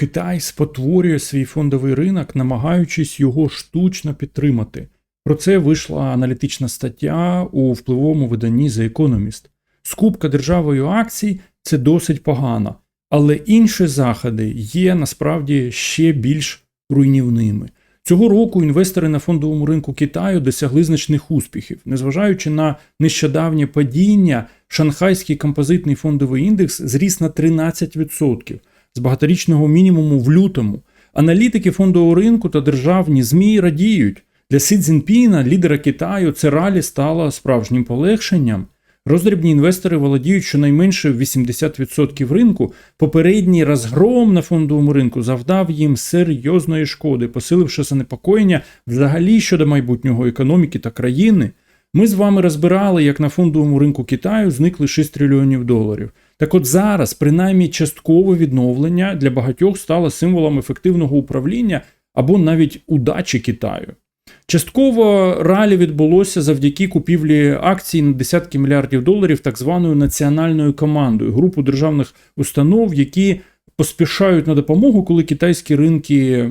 Китай спотворює свій фондовий ринок, намагаючись його штучно підтримати. Про це вийшла аналітична стаття у впливовому виданні The Economist. Скупка державою акцій це досить погано, але інші заходи є насправді ще більш руйнівними. Цього року інвестори на фондовому ринку Китаю досягли значних успіхів, незважаючи на нещодавнє падіння, шанхайський композитний фондовий індекс зріс на 13% з багаторічного мінімуму в лютому. Аналітики фондового ринку та державні ЗМІ радіють. Для Сі Цзіньпіна, лідера Китаю, це ралі стало справжнім полегшенням. Роздрібні інвестори володіють щонайменше 80% ринку. Попередній розгром на фондовому ринку завдав їм серйозної шкоди, посиливши занепокоєння взагалі щодо майбутнього економіки та країни. Ми з вами розбирали, як на фондовому ринку Китаю зникли 6 трильйонів доларів. Так от зараз, принаймні, часткове відновлення для багатьох стало символом ефективного управління або навіть удачі Китаю. Частково ралі відбулося завдяки купівлі акцій на десятки мільярдів доларів так званою національною командою, групу державних установ, які поспішають на допомогу, коли китайські ринки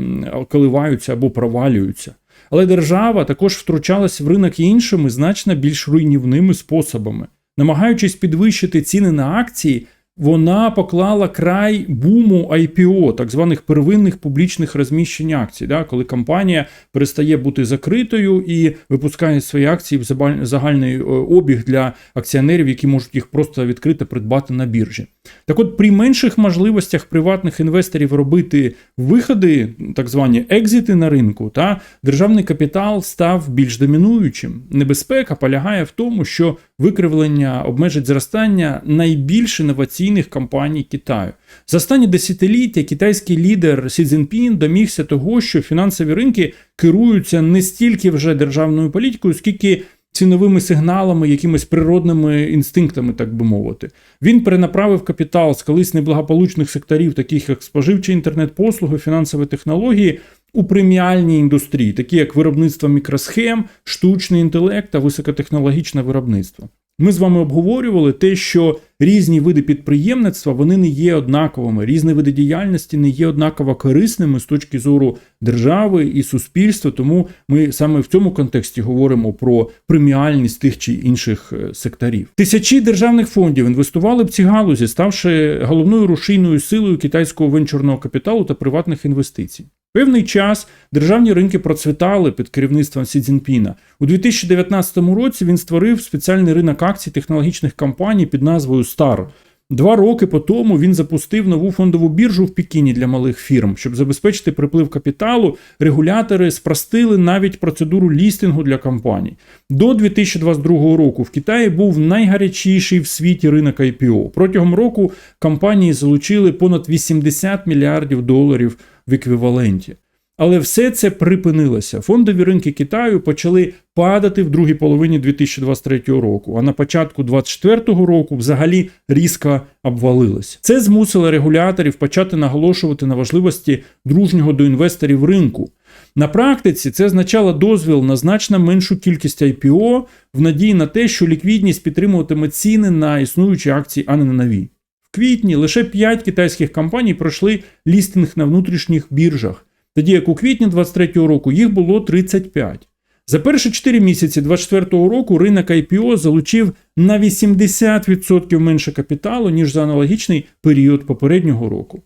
коливаються або провалюються. Але держава також втручалась в ринок іншими, значно більш руйнівними способами, намагаючись підвищити ціни на акції вона поклала край буму IPO, так званих первинних публічних розміщень акцій, да, коли компанія перестає бути закритою і випускає свої акції в загальний е, обіг для акціонерів, які можуть їх просто відкрито придбати на біржі. Так от, при менших можливостях приватних інвесторів робити виходи, так звані екзити на ринку, та державний капітал став більш домінуючим. Небезпека полягає в тому, що викривлення обмежить зростання найбільш інноваційних компаній Китаю. За останні десятиліття китайський лідер Сі Цзіньпін домігся того, що фінансові ринки керуються не стільки вже державною політикою, скільки ціновими сигналами, якимись природними інстинктами, так би мовити. Він перенаправив капітал з колись неблагополучних секторів, таких як споживчі інтернет-послуги, фінансові технології. У преміальній індустрії, такі як виробництво мікросхем, штучний інтелект та високотехнологічне виробництво. Ми з вами обговорювали те, що різні види підприємництва вони не є однаковими, різні види діяльності не є однаково корисними з точки зору держави і суспільства. Тому ми саме в цьому контексті говоримо про преміальність тих чи інших е, секторів. Тисячі державних фондів інвестували в ці галузі, ставши головною рушійною силою китайського венчурного капіталу та приватних інвестицій. Певний час державні ринки процвітали під керівництвом Сі Цзіньпіна. У 2019 році він створив спеціальний ринок акцій технологічних компаній під назвою Star. Два роки по тому він запустив нову фондову біржу в Пекіні для малих фірм, щоб забезпечити приплив капіталу. Регулятори спростили навіть процедуру лістингу для компаній. До 2022 року в Китаї був найгарячіший в світі ринок IPO. Протягом року компанії залучили понад 80 мільярдів доларів в еквіваленті. Але все це припинилося. Фондові ринки Китаю почали падати в другій половині 2023 року, а на початку 2024 року взагалі різко обвалилось. Це змусило регуляторів почати наголошувати на важливості дружнього до інвесторів ринку. На практиці це означало дозвіл на значно меншу кількість IPO в надії на те, що ліквідність підтримуватиме ціни на існуючі акції, а не на нові. В квітні лише 5 китайських компаній пройшли лістинг на внутрішніх біржах, тоді як у квітні 2023 року їх було 35. За перші 4 місяці 2024 року ринок IPO залучив на 80% менше капіталу, ніж за аналогічний період попереднього року.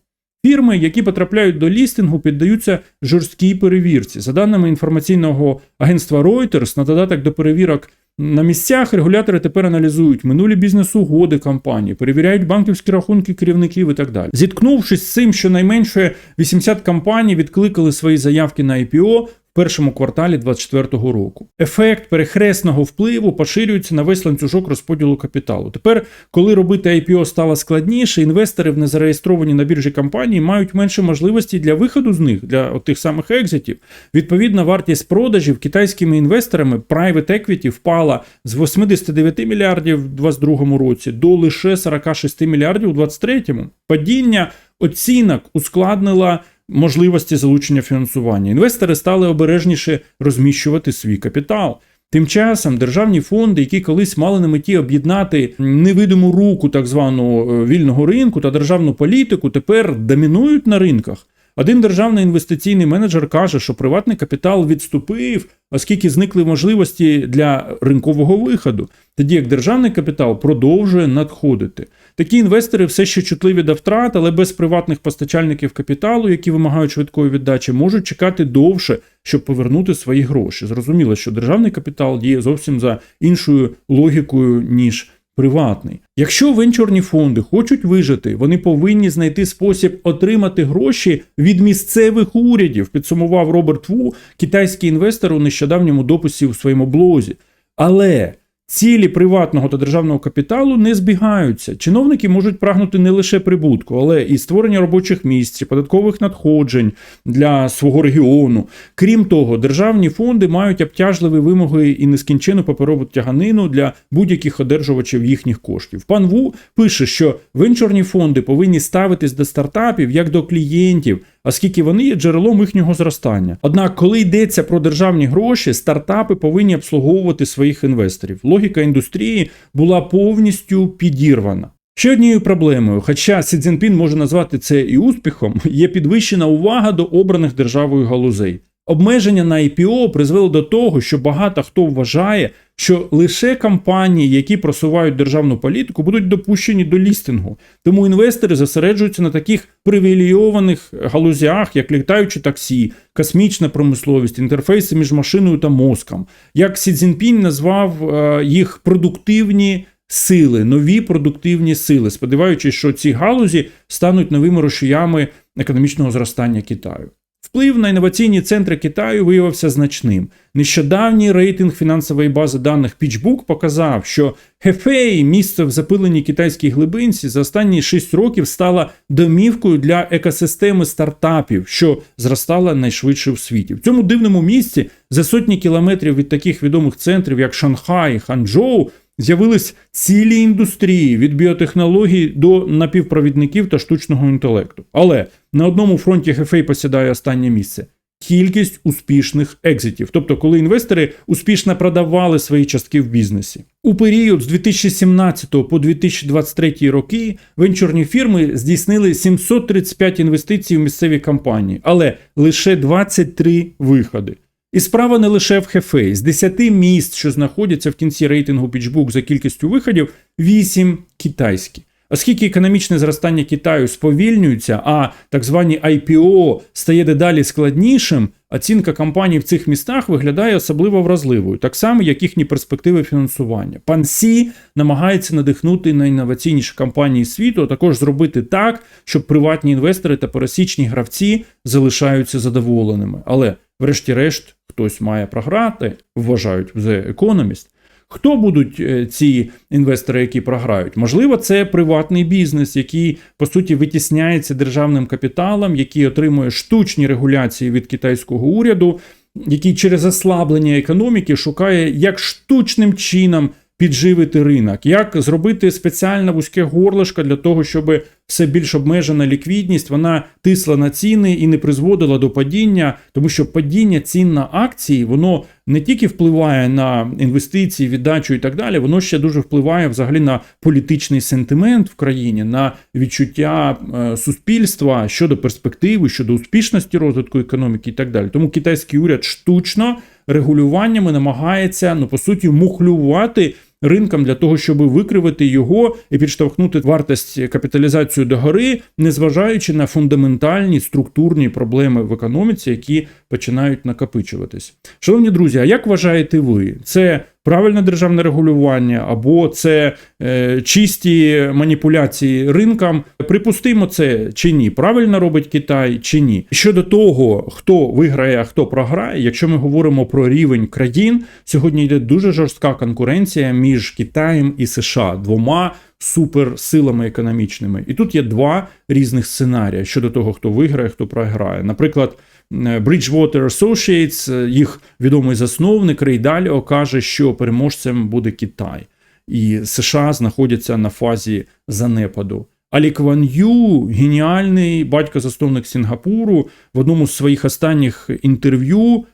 Фірми, які потрапляють до лістингу, піддаються жорсткій перевірці. За даними інформаційного агентства Reuters, на додаток до перевірок на місцях регулятори тепер аналізують минулі бізнес-угоди компанії, перевіряють банківські рахунки керівників і так далі. Зіткнувшись з цим, що найменше 80 компаній відкликали свої заявки на IPO, першому кварталі 2024 року. Ефект перехресного впливу поширюється на весь ланцюжок розподілу капіталу. Тепер, коли робити IPO стало складніше, інвестори в незареєстровані на біржі компанії мають менше можливості для виходу з них, для тих самих екзитів. Відповідна вартість продажів китайськими інвесторами private equity впала з 89 мільярдів у 2022 році до лише 46 мільярдів у 2023. Падіння оцінок ускладнила можливості залучення фінансування. Інвестори стали обережніше розміщувати свій капітал. Тим часом державні фонди, які колись мали на меті об'єднати невидиму руку так званого е, вільного ринку та державну політику, тепер домінують на ринках. Один державний інвестиційний менеджер каже, що приватний капітал відступив, оскільки зникли можливості для ринкового виходу, тоді як державний капітал продовжує надходити. Такі інвестори все ще чутливі до втрат, але без приватних постачальників капіталу, які вимагають швидкої віддачі, можуть чекати довше, щоб повернути свої гроші. Зрозуміло, що державний капітал діє зовсім за іншою логікою, ніж приватний. Якщо венчурні фонди хочуть вижити, вони повинні знайти спосіб отримати гроші від місцевих урядів, підсумував Роберт Ву, китайський інвестор у нещодавньому дописі у своєму блозі. Але цілі приватного та державного капіталу не збігаються. Чиновники можуть прагнути не лише прибутку, але і створення робочих місць, податкових надходжень для свого регіону. Крім того, державні фонди мають обтяжливі вимоги і нескінчену паперову тяганину для будь-яких одержувачів їхніх коштів. Пан Ву пише, що венчурні фонди повинні ставитись до стартапів як до клієнтів оскільки вони є джерелом їхнього зростання. Однак, коли йдеться про державні гроші, стартапи повинні обслуговувати своїх інвесторів. Логіка індустрії була повністю підірвана. Ще однією проблемою, хоча Сі Цзіньпін може назвати це і успіхом, є підвищена увага до обраних державою галузей. Обмеження на IPO призвело до того, що багато хто вважає, що лише компанії, які просувають державну політику, будуть допущені до лістингу. Тому інвестори зосереджуються на таких привілейованих галузях, як літаючі таксі, космічна промисловість, інтерфейси між машиною та мозком. Як Сі Цзіньпінь назвав е, їх продуктивні. Сили, нові продуктивні сили, сподіваючись, що ці галузі стануть новими рушіями економічного зростання Китаю. Вплив на інноваційні центри Китаю виявився значним. Нещодавній рейтинг фінансової бази даних PitchBook показав, що Хефей, місце в запиленій китайській глибинці, за останні 6 років стала домівкою для екосистеми стартапів, що зростала найшвидше в світі. В цьому дивному місці за сотні кілометрів від таких відомих центрів, як Шанхай, Ханчжоу, З'явились цілі індустрії від біотехнологій до напівпровідників та штучного інтелекту. Але на одному фронті Гефей посідає останнє місце. Кількість успішних екзитів, тобто коли інвестори успішно продавали свої частки в бізнесі. У період з 2017 по 2023 роки венчурні фірми здійснили 735 інвестицій в місцеві компанії, але лише 23 виходи. І справа не лише в Хефей. З 10 міст, що знаходяться в кінці рейтингу PitchBook за кількістю виходів, 8 китайські. Оскільки економічне зростання Китаю сповільнюється, а так звані IPO стає дедалі складнішим, оцінка компаній в цих містах виглядає особливо вразливою, так само, як їхні перспективи фінансування. Пан Сі намагається надихнути найінноваційніші компанії світу, а також зробити так, щоб приватні інвестори та пересічні гравці залишаються задоволеними. Але, врешті-решт, хтось має програти, вважають The Economist. Хто будуть е, ці інвестори, які програють? Можливо, це приватний бізнес, який по суті витісняється державним капіталом, який отримує штучні регуляції від китайського уряду, який через ослаблення економіки шукає як штучним чином підживити ринок, як зробити спеціальне вузьке горлишко для того, щоб все більш обмежена ліквідність вона тисла на ціни і не призводила до падіння, тому що падіння цін на акції воно не тільки впливає на інвестиції, віддачу і так далі, воно ще дуже впливає взагалі на політичний сентимент в країні, на відчуття е, суспільства щодо перспективи, щодо успішності розвитку економіки і так далі. Тому китайський уряд штучно регулюваннями намагається ну по суті мухлювати ринком для того, щоб викривити його і підштовхнути вартість капіталізацію догори, незважаючи на фундаментальні структурні проблеми в економіці, які починають накопичуватись. Шановні друзі, а як вважаєте ви? Це правильне державне регулювання або це е, чисті маніпуляції ринком? Припустимо це чи ні? Правильно робить Китай чи ні? Щодо того, хто виграє, а хто програє, якщо ми говоримо про рівень країн, сьогодні йде дуже жорстка конкуренція між Китаєм і США двома. Суперсилами економічними, і тут є два різних сценарії щодо того, хто виграє, хто програє. Наприклад, Bridgewater Associates, їх відомий засновник Рей Даліо, каже, що переможцем буде Китай, і США знаходяться на фазі занепаду. Алі Кван Ю, геніальний батько-засновник Сінгапуру, в одному з своїх останніх інтерв'ю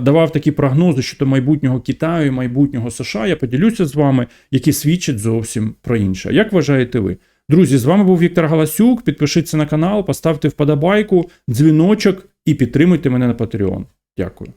давав такі прогнози щодо майбутнього Китаю і майбутнього США. Я поділюся з вами, які свідчать зовсім про інше. Як вважаєте ви? Друзі, з вами був Віктор Галасюк. Підпишіться на канал, поставте вподобайку, дзвіночок і підтримуйте мене на Patreon. Дякую.